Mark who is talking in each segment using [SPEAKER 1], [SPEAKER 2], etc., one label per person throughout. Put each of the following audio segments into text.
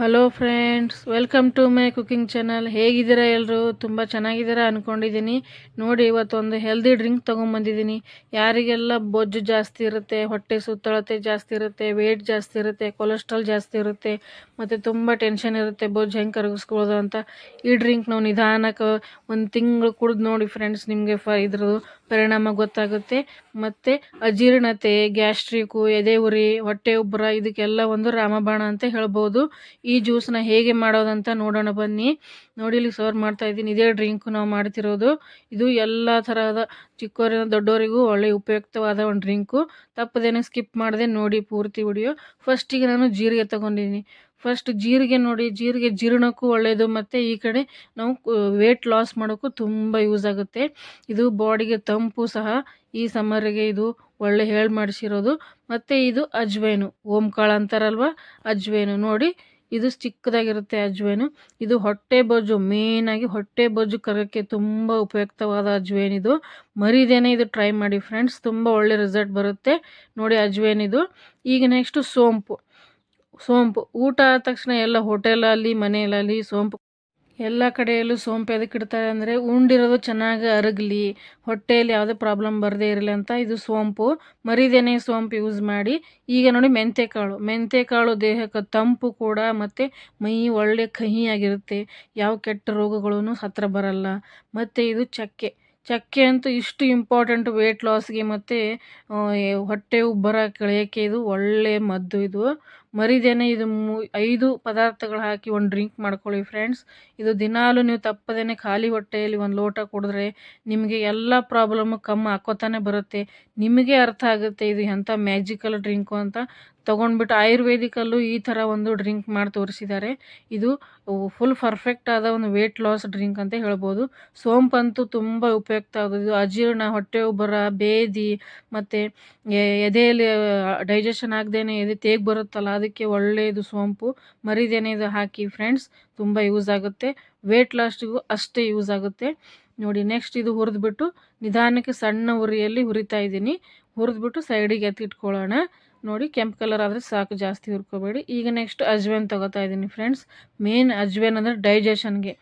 [SPEAKER 1] Hello friends welcome to my cooking channel ಹೇಗಿದ್ದೀರಾ ಎಲ್ಲರೂ ತುಂಬ ಚೆನ್ನಾಗಿದ್ದೀರಾ ಅಂದ್ಕೊಂಡಿದ್ದೀನಿ ನೋಡಿ, ಇವತ್ತೊಂದು ಹೆಲ್ದಿ ಡ್ರಿಂಕ್ ತೊಗೊಂಬಂದಿದ್ದೀನಿ. ಯಾರಿಗೆಲ್ಲ ಬೊಜ್ಜು ಜಾಸ್ತಿ ಇರುತ್ತೆ, ಹೊಟ್ಟೆ ಸುತ್ತಳತೆ ಜಾಸ್ತಿ ಇರುತ್ತೆ ವೇಟ್ ಜಾಸ್ತಿ ಇರುತ್ತೆ ಕೊಲೆಸ್ಟ್ರಾಲ್ ಜಾಸ್ತಿ ಇರುತ್ತೆ, ಮತ್ತು ತುಂಬ ಟೆನ್ಷನ್ ಇರುತ್ತೆ, ಬೊಜ್ಜು ಹೆಂಗೆ ಕರಗಿಸ್ಕೊಳ್ಳೋದು ಅಂತ ಈ ಡ್ರಿಂಕ್ ನಾವು ನಿಧಾನಕ್ಕೆ ಒಂದು ತಿಂಗಳು ಕುಡಿದು ನೋಡಿ ಫ್ರೆಂಡ್ಸ್ ನಿಮಗೆ ಫ ಇದ್ರದ್ದು ಪರಿಣಾಮ ಗೊತ್ತಾಗುತ್ತೆ. ಮತ್ತು ಅಜೀರ್ಣತೆ, ಗ್ಯಾಸ್ಟ್ರಿಕು, ಎದೆ ಉರಿ, ಹೊಟ್ಟೆ ಉಬ್ಬರ, ಇದಕ್ಕೆಲ್ಲ ಒಂದು ರಾಮಬಾಣ ಅಂತ ಹೇಳ್ಬೋದು. ಈ ಜ್ಯೂಸನ್ನ ಹೇಗೆ ಮಾಡೋದಂತ ನೋಡೋಣ ಬನ್ನಿ. ನೋಡಿ ಇಲ್ಲಿ ಸರ್ವ್ ಮಾಡ್ತಾ ಇದ್ದೀನಿ. ಇದೇ ಡ್ರಿಂಕ್ ನಾವು ಮಾಡ್ತಿರೋದು. ಇದು ಎಲ್ಲ ಥರದ ಚಿಕ್ಕವರಿಂದ ದೊಡ್ಡವರಿಗೂ ಒಳ್ಳೆ ಉಪಯುಕ್ತವಾದ ಒಂದು ಡ್ರಿಂಕು ತಪ್ಪದೇನೋ ಸ್ಕಿಪ್ ಮಾಡದೆ ನೋಡಿ ಪೂರ್ತಿ ವಿಡಿಯೋ ಫಸ್ಟಿಗೆ ನಾನು ಜೀರಿಗೆ ತಗೊಂಡಿದ್ದೀನಿ. ಫಸ್ಟ್ ಜೀರಿಗೆ ನೋಡಿ, ಜೀರಿಗೆ ಜೀರ್ಣಕ್ಕೂ ಒಳ್ಳೆಯದು ಮತ್ತು ಈ ಕಡೆ ನಾವು ವೇಟ್ ಲಾಸ್ ಮಾಡೋಕ್ಕೂ ತುಂಬ ಯೂಸ್ ಆಗುತ್ತೆ. ಇದು ಬಾಡಿಗೆ ತಂಪು ಸಹ. ಈ ಸಮ್ಮರಿಗೆ ಇದು ಒಳ್ಳೆ ಹೇಳಿ ಮಾಡಿಸಿರೋದು. ಮತ್ತು ಇದು ಅಜ್ವೇನು ಓಂಕಾಳು ಅಂತಾರಲ್ವ? ಅಜ್ವೇನು. ನೋಡಿ, ಇದು ಚಿಕ್ಕದಾಗಿರುತ್ತೆ ಅಜ್ವೇನು. ಇದು ಹೊಟ್ಟೆ ಬೊಜ್ಜು ಮೇಯ್ನಾಗಿ ಹೊಟ್ಟೆ ಬೊಜ್ಜು ಕರಕ್ಕೆ ತುಂಬ ಉಪಯುಕ್ತವಾದ ಅಜ್ವೇನ್ ಇದು. ಮರಿದೇನೆ ಇದು ಟ್ರೈ ಮಾಡಿ ಫ್ರೆಂಡ್ಸ್ ತುಂಬ ಒಳ್ಳೆ ರಿಸಲ್ಟ್ ಬರುತ್ತೆ. ನೋಡಿ ಅಜ್ವೇನ್ ಇದು ಈಗ ನೆಕ್ಸ್ಟು ಸೋಂಪು. ಸೋಂಪು. ಊಟ ಆದ ತಕ್ಷಣ ಎಲ್ಲ ಹೋಟೆಲಲ್ಲಿ, ಮನೆಯಲ್ಲಿ ಸೋಂಪು. ಎಲ್ಲ ಕಡೆಯಲ್ಲೂ ಸೋಂಪು ಎದಕ್ಕೆ ಇಡ್ತಾರೆ ಅಂದರೆ ಉಂಡಿರೋದು ಚೆನ್ನಾಗಿ ಅರಗಲಿ, ಹೊಟ್ಟೆಯಲ್ಲಿ ಯಾವುದೇ ಪ್ರಾಬ್ಲಮ್ ಬರದೇ ಇರಲಿ ಅಂತ ಇದು ಸೋಂಪು. ಮರಿದೇನೆ ಸೋಂಪು ಯೂಸ್ ಮಾಡಿ. ಈಗ ನೋಡಿ ಮೆಂತೆಕಾಳು ಮೆಂತೆಕಾಳು ದೇಹಕ್ಕೆ ತಂಪು ಕೂಡ ಮತ್ತು ಮೈ ಒಳ್ಳೆ ಕಹಿಯಾಗಿರುತ್ತೆ ಯಾವ ಕೆಟ್ಟ ರೋಗಗಳೂ ಹತ್ರ ಬರಲ್ಲ. ಮತ್ತು ಇದು ಚಕ್ಕೆ. ಚಕ್ಕೆ ಅಂತೂ ಇಷ್ಟು ಇಂಪಾರ್ಟೆಂಟ್ ವೆಯ್ಟ್ ಲಾಸ್ಗೆ ಮತ್ತು ಹೊಟ್ಟೆ ಉಬ್ಬರ ಕಳೆಯೋಕ್ಕೆ ಇದು ಒಳ್ಳೆಯ ಮದ್ದು ಇದು. ಮರಿದೇನೆ, ಇದು ಮೂ, ಐದು ಪದಾರ್ಥಗಳು ಹಾಕಿ ಒಂದು ಡ್ರಿಂಕ್ ಮಾಡ್ಕೊಳ್ಳಿ ಫ್ರೆಂಡ್ಸ್. ಇದು ದಿನಾಲೂ ನೀವು ತಪ್ಪದೇ ಖಾಲಿ ಹೊಟ್ಟೆಯಲ್ಲಿ ಒಂದು ಲೋಟ ಕುಡಿದ್ರೆ ನಿಮಗೆ ಎಲ್ಲ ಪ್ರಾಬ್ಲಮ್ಮು ಕಮ್ಮಿ ಹಾಕೋತಾನೆ ಬರುತ್ತೆ. ನಿಮಗೆ ಅರ್ಥ ಆಗುತ್ತೆ, ಇದು ಎಂಥ ಮ್ಯಾಜಿಕಲ್ ಡ್ರಿಂಕು ಅಂತ. ತೊಗೊಂಡ್ಬಿಟ್ಟು ಆಯುರ್ವೇದಿಕಲ್ಲೂ ಈ ಥರ ಒಂದು ಡ್ರಿಂಕ್ ಮಾಡಿ ತೋರಿಸಿದ್ದಾರೆ. ಇದು ಫುಲ್ ಪರ್ಫೆಕ್ಟ್ ಆದ ಒಂದು ವೆಯ್ಟ್ ಲಾಸ್ ಡ್ರಿಂಕ್ ಅಂತ ಹೇಳ್ಬೋದು. ಸೋಂಪಂತೂ ತುಂಬ ಉಪಯುಕ್ತ ಆಗೋದು ಇದು ಅಜೀರ್ಣ, ಹೊಟ್ಟೆ ಉಬ್ಬರ, ಬೇದಿ, ಮತ್ತು ಎದೆಯಲ್ಲಿ ಡೈಜೆಷನ್ ಆಗದೇನೆ ಎದೆ ತೇಗ್ ಬರುತ್ತಲ್ಲ ಅದಕ್ಕೆ ಒಳ್ಳೆಯದು ಸೋಂಪು ಮರಿದೇನೆ ಇದು ಹಾಕಿ ಫ್ರೆಂಡ್ಸ್ ತುಂಬ ಯೂಸ್ ಆಗುತ್ತೆ. ವೇಟ್ ಲಾಸ್ಟಿಗೂ ಅಷ್ಟೇ ಯೂಸ್ ಆಗುತ್ತೆ. ನೋಡಿ ನೆಕ್ಸ್ಟ್ ಇದು ಹುರಿದ್ಬಿಟ್ಟು ನಿಧಾನಕ್ಕೆ ಸಣ್ಣ ಉರಿಯಲ್ಲಿ ಹುರಿತಾ ಇದ್ದೀನಿ. ಹುರಿದ್ಬಿಟ್ಟು ಸೈಡಿಗೆ ಎತ್ತಿಟ್ಕೊಳ್ಳೋಣ. ನೋಡಿ, ಕೆಂಪು ಕಲರ್ ಆದರೆ ಸಾಕು, ಜಾಸ್ತಿ ಹುರ್ಕೋಬೇಡಿ. ಈಗ ನೆಕ್ಸ್ಟ್ ಅಜ್ವೇನ್ ತೊಗೋತಾ ಇದ್ದೀನಿ ಫ್ರೆಂಡ್ಸ್ ಮೇನ್ ಅಜ್ವೇನ್ ಅಂದರೆ ಡೈಜೆಷನ್ಗೆ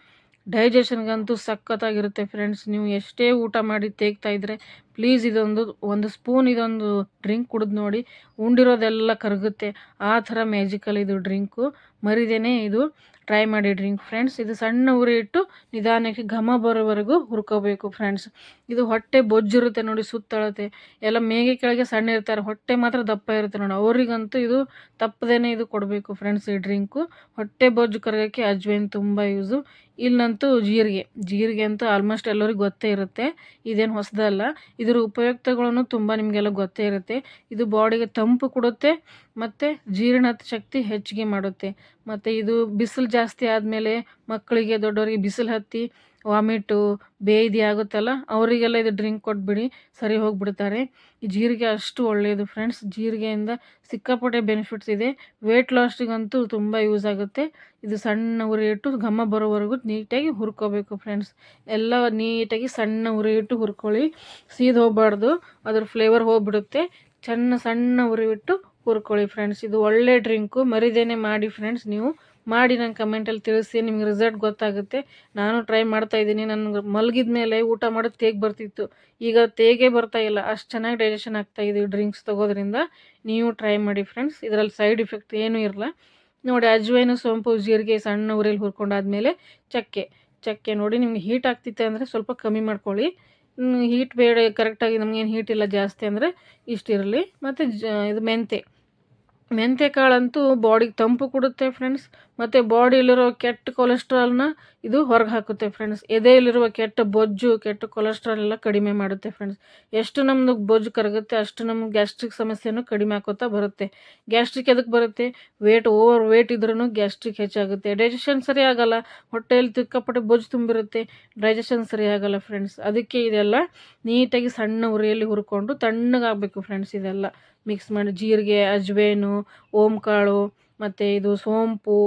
[SPEAKER 1] ಡೈಜೆಷನ್ಗಂತೂ ಸಖತ್ತಾಗಿರುತ್ತೆ ಫ್ರೆಂಡ್ಸ್ ನೀವು ಎಷ್ಟೇ ಊಟ ಮಾಡಿ ತೇಗ್ತಾ ಇದ್ದರೆ ಪ್ಲೀಸ್ ಇದೊಂದು, ಒಂದು ಸ್ಪೂನ್ ಇದೊಂದು ಡ್ರಿಂಕ್ ಕುಡಿದು ನೋಡಿ, ಉಂಡಿರೋದೆಲ್ಲ ಕರಗುತ್ತೆ. ಆ ಥರ ಮ್ಯಾಜಿಕಲ್ ಇದು ಡ್ರಿಂಕು ಮರಿದೇನೆ ಇದು ಟ್ರೈ ಮಾಡಿ ಡ್ರಿಂಕ್ ಫ್ರೆಂಡ್ಸ್ ಇದು ಸಣ್ಣ ಉರಿ ಇಟ್ಟು ನಿಧಾನಕ್ಕೆ ಘಮ ಬರೋವರೆಗೂ ಹುರ್ಕೋಬೇಕು ಫ್ರೆಂಡ್ಸ್ ಇದು ಹೊಟ್ಟೆ ಬೊಜ್ಜಿರುತ್ತೆ ನೋಡಿ, ಸುತ್ತಳತೆ. ಎಲ್ಲ ಮೇಗೆ ಕೆಳಗೆ ಸಣ್ಣ ಇರ್ತಾರೆ. ಹೊಟ್ಟೆ ಮಾತ್ರ ದಪ್ಪ ಇರುತ್ತೆ ನೋಡಿ. ಅವರಿಗಂತೂ ಇದು ತಪ್ಪದೇನೆ ಇದು ಕೊಡಬೇಕು ಫ್ರೆಂಡ್ಸ್ ಈ ಡ್ರಿಂಕು ಹೊಟ್ಟೆ ಬೊಜ್ಜು ಕರಗೋಕ್ಕೆ ಅಜ್ವೈನ್ ತುಂಬ ಯೂಸು ಇಲ್ಲಂತೂ ಜೀರಿಗೆ. ಜೀರಿಗೆ ಅಂತೂ ಆಲ್ಮೋಸ್ಟ್ ಎಲ್ಲರಿಗೂ ಗೊತ್ತೇ ಇರುತ್ತೆ. ಇದೇನು ಹೊಸದಲ್ಲ. ಇದರ ಉಪಯುಕ್ತಗಳನ್ನು ತುಂಬ ನಿಮಗೆಲ್ಲ ಗೊತ್ತೇ ಇರುತ್ತೆ. ಇದು ಬಾಡಿಗೆ ತಂಪು ಕೊಡುತ್ತೆ ಮತ್ತು ಜೀರ್ಣ ಶಕ್ತಿ ಹೆಚ್ಚಿಗೆ ಮಾಡುತ್ತೆ. ಮತ್ತು ಇದು ಬಿಸಿಲು ಜಾಸ್ತಿ ಆದಮೇಲೆ ಮಕ್ಕಳಿಗೆ, ದೊಡ್ಡವರಿಗೆ ಬಿಸಿಲು ಹತ್ತಿ ವಾಮಿಟು ಬೇದಿ ಆಗುತ್ತಲ್ಲ, ಅವರಿಗೆಲ್ಲ ಇದು ಡ್ರಿಂಕ್ ಕೊಟ್ಬಿಡಿ, ಸರಿ ಹೋಗಿಬಿಡ್ತಾರೆ. ಈ ಜೀರಿಗೆ ಅಷ್ಟು ಒಳ್ಳೆಯದು ಫ್ರೆಂಡ್ಸ್. ಜೀರಿಗೆಯಿಂದ ಸಿಕ್ಕಾಪಟ್ಟೆ ಬೆನಿಫಿಟ್ಸ್ ಇದೆ. ವೆಯ್ಟ್ ಲಾಸ್ಟಿಗಂತೂ ತುಂಬ ಯೂಸ್ ಆಗುತ್ತೆ. ಇದು ಸಣ್ಣ ಉರಿ ಇಟ್ಟು ಘಮ ಬರೋವರೆಗೂ ನೀಟಾಗಿ ಹುರ್ಕೋಬೇಕು ಫ್ರೆಂಡ್ಸ್. ಎಲ್ಲ ನೀಟಾಗಿ ಸಣ್ಣ ಉರಿ ಇಟ್ಟು ಹುರ್ಕೊಳ್ಳಿ. ಸೀದ್ ಹೋಗಬಾರ್ದು, ಅದ್ರ ಫ್ಲೇವರ್ ಹೋಗ್ಬಿಡುತ್ತೆ. ಸಣ್ಣ ಸಣ್ಣ ಉರಿ ಇಟ್ಟು ಹುರ್ಕೊಳ್ಳಿ ಫ್ರೆಂಡ್ಸ್. ಇದು ಒಳ್ಳೆ ಡ್ರಿಂಕು. ಮರಿದೇನೆ ಮಾಡಿ ಫ್ರೆಂಡ್ಸ್ ನೀವು. ಮಾಡಿ ನನ್ನ ಕಮೆಂಟಲ್ಲಿ ತಿಳಿಸಿ, ನಿಮ್ಗೆ ರಿಸಲ್ಟ್ ಗೊತ್ತಾಗುತ್ತೆ. ನಾನು ಟ್ರೈ ಮಾಡ್ತಾ ಇದ್ದೀನಿ. ನನಗೆ ಮಲಗಿದ ಮೇಲೆ ಊಟ ಮಾಡೋದು ತೇಗ್ ಬರ್ತಿತ್ತು. ಈಗ ತೇಗೆ ಬರ್ತಾ ಇಲ್ಲ. ಅಷ್ಟು ಚೆನ್ನಾಗಿ ಡೈಜೆಷನ್ ಆಗ್ತಾ ಇದೆ ಡ್ರಿಂಕ್ಸ್ ತೊಗೋದ್ರಿಂದ. ನೀವು ಟ್ರೈ ಮಾಡಿ ಫ್ರೆಂಡ್ಸ್ ಇದರಲ್ಲಿ ಸೈಡ್ ಇಫೆಕ್ಟ್ ಏನೂ ಇರಲ್ಲ. ನೋಡಿ ಅಜ್ವೈನು ಸೋಂಪು ಜೀರಿಗೆ ಸಣ್ಣ ಉರಿಯಲ್ಲಿ ಹುರ್ಕೊಂಡಾದ್ಮೇಲೆ ಚಕ್ಕೆ. ಚಕ್ಕೆ ನೋಡಿ, ನಿಮ್ಗೆ ಹೀಟ್ ಆಗ್ತಿತ್ತೆ ಅಂದರೆ ಸ್ವಲ್ಪ ಕಮ್ಮಿ ಮಾಡ್ಕೊಳ್ಳಿ. ಹೀಟ್ ಬೇಡ ಕರೆಕ್ಟಾಗಿ ನಮಗೇನು ಹೀಟ್ ಇಲ್ಲ ಜಾಸ್ತಿ ಅಂದರೆ ಇಷ್ಟಿರಲಿ ಮತ್ತು ಜ, ಇದು ಮೆಂತೆ. ಕಾಳಂತೂ ಬಾಡಿಗೆ ತಂಪು ಕೊಡುತ್ತೆ ಫ್ರೆಂಡ್ಸ್ ಮತ್ತು ಬಾಡಿಯಲ್ಲಿರೋ ಕೆಟ್ಟ ಕೊಲೆಸ್ಟ್ರಾಲ್ನ ಇದು ಹೊರಗೆ ಹಾಕುತ್ತೆ ಫ್ರೆಂಡ್ಸ್ ಎದೆಯಲ್ಲಿರುವ ಕೆಟ್ಟ ಬೊಜ್ಜು, ಕೆಟ್ಟ ಕೊಲೆಸ್ಟ್ರಾಲ್ ಎಲ್ಲ ಕಡಿಮೆ ಮಾಡುತ್ತೆ ಫ್ರೆಂಡ್ಸ್ ಎಷ್ಟು ನಮ್ಮದು ಬೊಜ್ಜು ಕರಗುತ್ತೆ, ಅಷ್ಟು ನಮ್ಮ ಗ್ಯಾಸ್ಟ್ರಿಕ್ ಸಮಸ್ಯೆನೂ ಕಡಿಮೆ ಹಾಕೋತಾ ಬರುತ್ತೆ. ಗ್ಯಾಸ್ಟ್ರಿಕ್ ಎದಕ್ಕೆ ಬರುತ್ತೆ? ವೇಟ್ ಓವರ್ ವೇಟ್ ಇದ್ರೂ ಗ್ಯಾಸ್ಟ್ರಿಕ್ ಹೆಚ್ಚಾಗುತ್ತೆ. ಡೈಜೆಷನ್ ಸರಿ ಆಗೋಲ್ಲ ಹೊಟ್ಟೆಯಲ್ಲಿ ತಿಕ್ಕಪಟ್ಟೆ ಬೊಜ್ಜು ತುಂಬಿರುತ್ತೆ ಡೈಜೆಷನ್ ಸರಿ ಆಗಲ್ಲ ಫ್ರೆಂಡ್ಸ್ ಅದಕ್ಕೆ ಇದೆಲ್ಲ ನೀಟಾಗಿ ಸಣ್ಣ ಉರಿಯಲ್ಲಿ ಹುರ್ಕೊಂಡು ತಣ್ಣಗಾಗಬೇಕು ಫ್ರೆಂಡ್ಸ್ ಇದೆಲ್ಲ. ಮಿಕ್ಸ್ ಮಾಡಿ ಜೀರಿಗೆ, ಅಜ್ವೇನು, ಓಂಕಾಳು, ಮತ್ತು ಇದು ಸೋಂಪು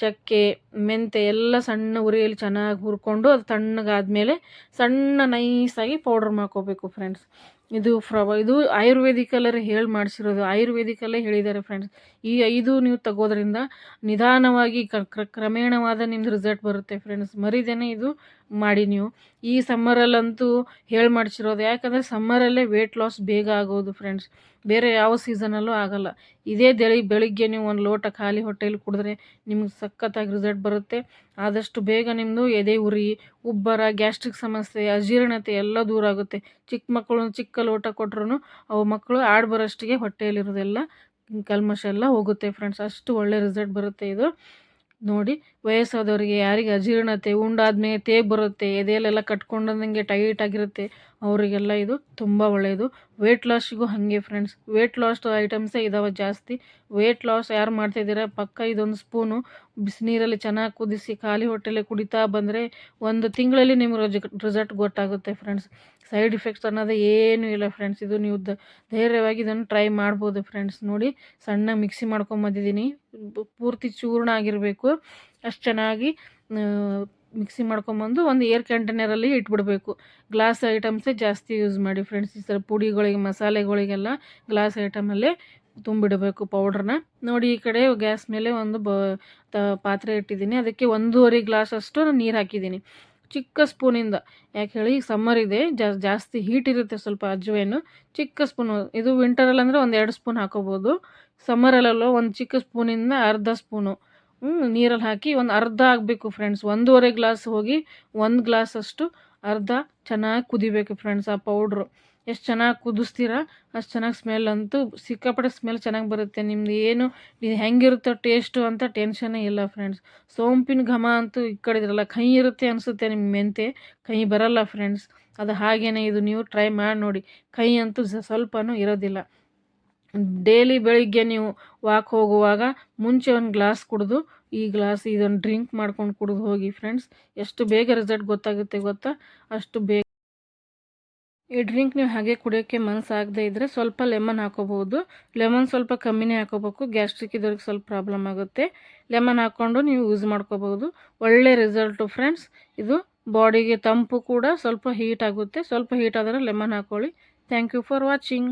[SPEAKER 1] ಚಕ್ಕೆ, ಮೆಂತೆ ಎಲ್ಲ ಸಣ್ಣ ಉರಿಯಲ್ಲಿ ಚೆನ್ನಾಗಿ ಹುರ್ಕೊಂಡು ಅದು ತಣ್ಣಗಾದಮೇಲೆ ಸಣ್ಣ ನೈಸಾಗಿ ಪೌಡ್ರ್ ಮಾಡ್ಕೋಬೇಕು ಫ್ರೆಂಡ್ಸ್ ಇದು ಫ್ರವ, ಇದು ಆಯುರ್ವೇದಿಕಲ್ಲರೇ ಹೇಳಿ ಮಾಡಿಸಿರೋದು. ಆಯುರ್ವೇದಿಕಲ್ಲೇ ಹೇಳಿದ್ದಾರೆ ಫ್ರೆಂಡ್ಸ್ ಈ ಐದು ನೀವು ತಗೋದ್ರಿಂದ ನಿಧಾನವಾಗಿ ಕ್ರಮೇಣವಾದ ನಿಮ್ದು ರಿಸಲ್ಟ್ ಬರುತ್ತೆ ಫ್ರೆಂಡ್ಸ್ ಮರಿದೇನೆ ಇದು ಮಾಡಿ ನೀವು. ಈ ಸಮ್ಮರಲ್ಲಂತೂ ಹೇಳಿ ಮಾಡಿಸಿರೋದು. ಯಾಕಂದರೆ ಸಮ್ಮರಲ್ಲೇ ವೇಟ್ ಲಾಸ್ ಬೇಗ ಆಗೋದು ಫ್ರೆಂಡ್ಸ್ ಬೇರೆ ಯಾವ ಸೀಸನಲ್ಲೂ ಆಗಲ್ಲ. ಇದೇ ಬೆಳಿ ಬೆಳಿಗ್ಗೆ ನೀವು ಒಂದು ಲೋಟ ಖಾಲಿ ಹೊಟ್ಟೆಯಲ್ಲಿ ಕುಡಿದ್ರೆ ನಿಮ್ಗೆ ಸಖತ್ತಾಗಿ ರಿಸಲ್ಟ್ ಬರುತ್ತೆ. ಆದಷ್ಟು ಬೇಗ ನಿಮ್ಮದು ಎದೆ ಉರಿ, ಉಬ್ಬರ ಗ್ಯಾಸ್ಟ್ರಿಕ್ ಸಮಸ್ಯೆ, ಅಜೀರ್ಣತೆ ಎಲ್ಲ ದೂರ ಆಗುತ್ತೆ. ಚಿಕ್ಕ ಮಕ್ಕಳು ಚಿಕ್ಕ ಲೋಟ ಕೊಟ್ರೂ ಅವು ಮಕ್ಕಳು ಆಡ್ ಬರೋಷ್ಟಿಗೆ ಹೊಟ್ಟೆಯಲ್ಲಿರೋದೆಲ್ಲ ಕಲ್ಮಶ ಎಲ್ಲ ಹೋಗುತ್ತೆ ಫ್ರೆಂಡ್ಸ್ ಅಷ್ಟು ಒಳ್ಳೆ ರಿಸಲ್ಟ್ ಬರುತ್ತೆ ಇದು. ನೋಡಿ ವಯಸ್ಸಾದವರಿಗೆ ಯಾರಿಗೆ ಅಜೀರ್ಣತೆ ಉಂಡಾದ್ಮೇಲೆ ತೇಗ್ ಬರುತ್ತೆ, ಎದೆಯಲ್ಲೆಲ್ಲ ಕಟ್ಕೊಂಡಂಗೆ ಟೈಟ್ ಆಗಿರುತ್ತೆ, ಅವರಿಗೆಲ್ಲ ಇದು ತುಂಬ ಒಳ್ಳೆಯದು ವೇಟ್ ಲಾಸಿಗೂ ಹಾಗೆ ಫ್ರೆಂಡ್ಸ್ ವೇಟ್ ಲಾಸ್ ಐಟಮ್ಸೇ ಇದಾವೆ ಜಾಸ್ತಿ. ವೇಟ್ ಲಾಸ್ ಯಾರು ಮಾಡ್ತಾಯಿದ್ದೀರಾ ಪಕ್ಕ ಇದೊಂದು ಸ್ಪೂನು ಬಿಸಿನೀರಲ್ಲಿ ಚೆನ್ನಾಗಿ ಕುದಿಸಿ ಖಾಲಿ ಹೊಟ್ಟೆಲೆ ಕುಡಿತಾ ಬಂದರೆ ಒಂದು ತಿಂಗಳಲ್ಲಿ ನಿಮ್ಗೆ ರಿಸಲ್ಟ್ ಗೊತ್ತಾಗುತ್ತೆ ಫ್ರೆಂಡ್ಸ್ ಸೈಡ್ ಇಫೆಕ್ಟ್ಸ್ ಅನ್ನೋದು ಏನೂ ಇಲ್ಲ ಫ್ರೆಂಡ್ಸ್ ಇದು ನೀವು ಧೈರ್ಯವಾಗಿ ಇದನ್ನು ಟ್ರೈ ಮಾಡ್ಬೋದು ಫ್ರೆಂಡ್ಸ್ ನೋಡಿ, ಸಣ್ಣ ಮಿಕ್ಸಿ ಮಾಡ್ಕೊಂಬಂದಿದ್ದೀನಿ ಪೂರ್ತಿ ಚೂರ್ಣ ಆಗಿರಬೇಕು. ಅಷ್ಟು ಚೆನ್ನಾಗಿ ಮಿಕ್ಸಿ ಮಾಡ್ಕೊಂಬಂದು ಒಂದು ಏರ್ ಕಂಟೈನರಲ್ಲಿ ಇಟ್ಬಿಡಬೇಕು. ಗ್ಲಾಸ್ ಐಟಮ್ಸೇ ಜಾಸ್ತಿ ಯೂಸ್ ಮಾಡಿ ಫ್ರೆಂಡ್ಸ್ ಈ ಥರ ಪುಡಿಗಳಿಗೆ, ಮಸಾಲೆಗಳಿಗೆಲ್ಲ ಗ್ಲಾಸ್ ಐಟಮಲ್ಲೇ ತುಂಬಿಡಬೇಕು ಪೌಡ್ರನ್ನ ನೋಡಿ ಈ ಕಡೆ ಗ್ಯಾಸ್ ಮೇಲೆ ಒಂದು ಬ ಪಾತ್ರೆ ಇಟ್ಟಿದ್ದೀನಿ. ಅದಕ್ಕೆ ಒಂದೂವರೆ ಗ್ಲಾಸ್ ಅಷ್ಟು ನೀರು ಹಾಕಿದ್ದೀನಿ. ಚಿಕ್ಕ ಸ್ಪೂನಿಂದ ಯಾಕೆ ಹೇಳಿ ಸಮ್ಮರ್ ಇದೆ ಜಾಸ್ತಿ ಹೀಟ್ ಇರುತ್ತೆ ಸ್ವಲ್ಪ ಅಜ್ವೇನು. ಚಿಕ್ಕ ಸ್ಪೂನು ಇದು ವಿಂಟರಲ್ಲಿ ಅಂದರೆ ಒಂದು ಎರಡು ಸ್ಪೂನ್ ಹಾಕೋಬೋದು. ಸಮ್ಮರಲ್ಲೋ ಒಂದು ಚಿಕ್ಕ ಸ್ಪೂನಿಂದ ಅರ್ಧ ಸ್ಪೂನು ನೀರಲ್ಲಿ ಹಾಕಿ ಒಂದು ಅರ್ಧ ಆಗಬೇಕು ಫ್ರೆಂಡ್ಸ್ ಒಂದೂವರೆ ಗ್ಲಾಸ್ ಹೋಗಿ ಒಂದು ಗ್ಲಾಸ್ ಅಷ್ಟು ಅರ್ಧ ಚೆನ್ನಾಗಿ ಕುದಿಬೇಕು ಫ್ರೆಂಡ್ಸ್ ಆ ಪೌಡ್ರು ಎಷ್ಟು ಚೆನ್ನಾಗಿ ಕುದಿಸ್ತೀರ, ಅಷ್ಟು ಚೆನ್ನಾಗಿ ಸ್ಮೆಲ್ ಅಂತೂ ಸಿಕ್ಕಾಪಟ್ಟೆ ಸ್ಮೆಲ್ ಚೆನ್ನಾಗಿ ಬರುತ್ತೆ. ನಿಮ್ದು ಏನು, ಇದು ಹೆಂಗಿರುತ್ತೋ ಟೇಸ್ಟು ಅಂತ ಟೆನ್ಷನ್ನೇ ಇಲ್ಲ ಫ್ರೆಂಡ್ಸ್ ಸೋಂಪಿನ ಘಮ ಅಂತೂ ಈ ಕಡೆ ಇದ್ರಲ್ಲ ಕೈ ಇರುತ್ತೆ ಅನಿಸುತ್ತೆ ನಿಮ್ಮ ಮೆಂತೆ ಕೈ ಬರಲ್ಲ ಫ್ರೆಂಡ್ಸ್ ಅದು ಹಾಗೇನೆ ಇದು ನೀವು ಟ್ರೈ ಮಾಡಿ ನೋಡಿ. ಕೈ ಅಂತೂ ಸ್ವಲ್ಪನೂ ಇರೋದಿಲ್ಲ. ಡೈಲಿ ಬೆಳಿಗ್ಗೆ ನೀವು ವಾಕ್ ಹೋಗುವಾಗ ಮುಂಚೆ ಒಂದು ಗ್ಲಾಸ್ ಕುಡಿದು, ಈ ಗ್ಲಾಸ್ ಇದನ್ನು ಡ್ರಿಂಕ್ ಮಾಡ್ಕೊಂಡು ಕುಡಿದು ಹೋಗಿ ಫ್ರೆಂಡ್ಸ್ ಎಷ್ಟು ಬೇಗ ರಿಸಲ್ಟ್ ಗೊತ್ತಾಗುತ್ತೆ ಗೊತ್ತಾ? ಅಷ್ಟು ಬೇಗ. ಈ ಡ್ರಿಂಕ್ ನೀವು ಹಾಗೆ ಕುಡಿಯೋಕ್ಕೆ ಮನಸ್ಸಾಗದೇ ಇದ್ದರೆ ಸ್ವಲ್ಪ ಲೆಮನ್ ಹಾಕೋಬಹುದು. ಲೆಮನ್ ಸ್ವಲ್ಪ ಕಮ್ಮಿನೇ ಹಾಕೋಬೇಕು. ಗ್ಯಾಸ್ಟ್ರಿಕ್ ಇದ್ದವ್ರಿಗೆ ಸ್ವಲ್ಪ ಪ್ರಾಬ್ಲಮ್ ಆಗುತ್ತೆ. ಲೆಮನ್ ಹಾಕ್ಕೊಂಡು ನೀವು ಯೂಸ್ ಮಾಡ್ಕೋಬಹುದು. ಒಳ್ಳೆ ರಿಸಲ್ಟು ಫ್ರೆಂಡ್ಸ್ ಇದು ಬಾಡಿಗೆ ತಂಪು ಕೂಡ ಸ್ವಲ್ಪ ಹೀಟ್ ಆಗುತ್ತೆ. ಸ್ವಲ್ಪ ಹೀಟ್ ಆದರೆ ಲೆಮನ್ ಹಾಕ್ಕೊಳ್ಳಿ ಥ್ಯಾಂಕ್ ಯು ಫಾರ್ ವಾಚಿಂಗ್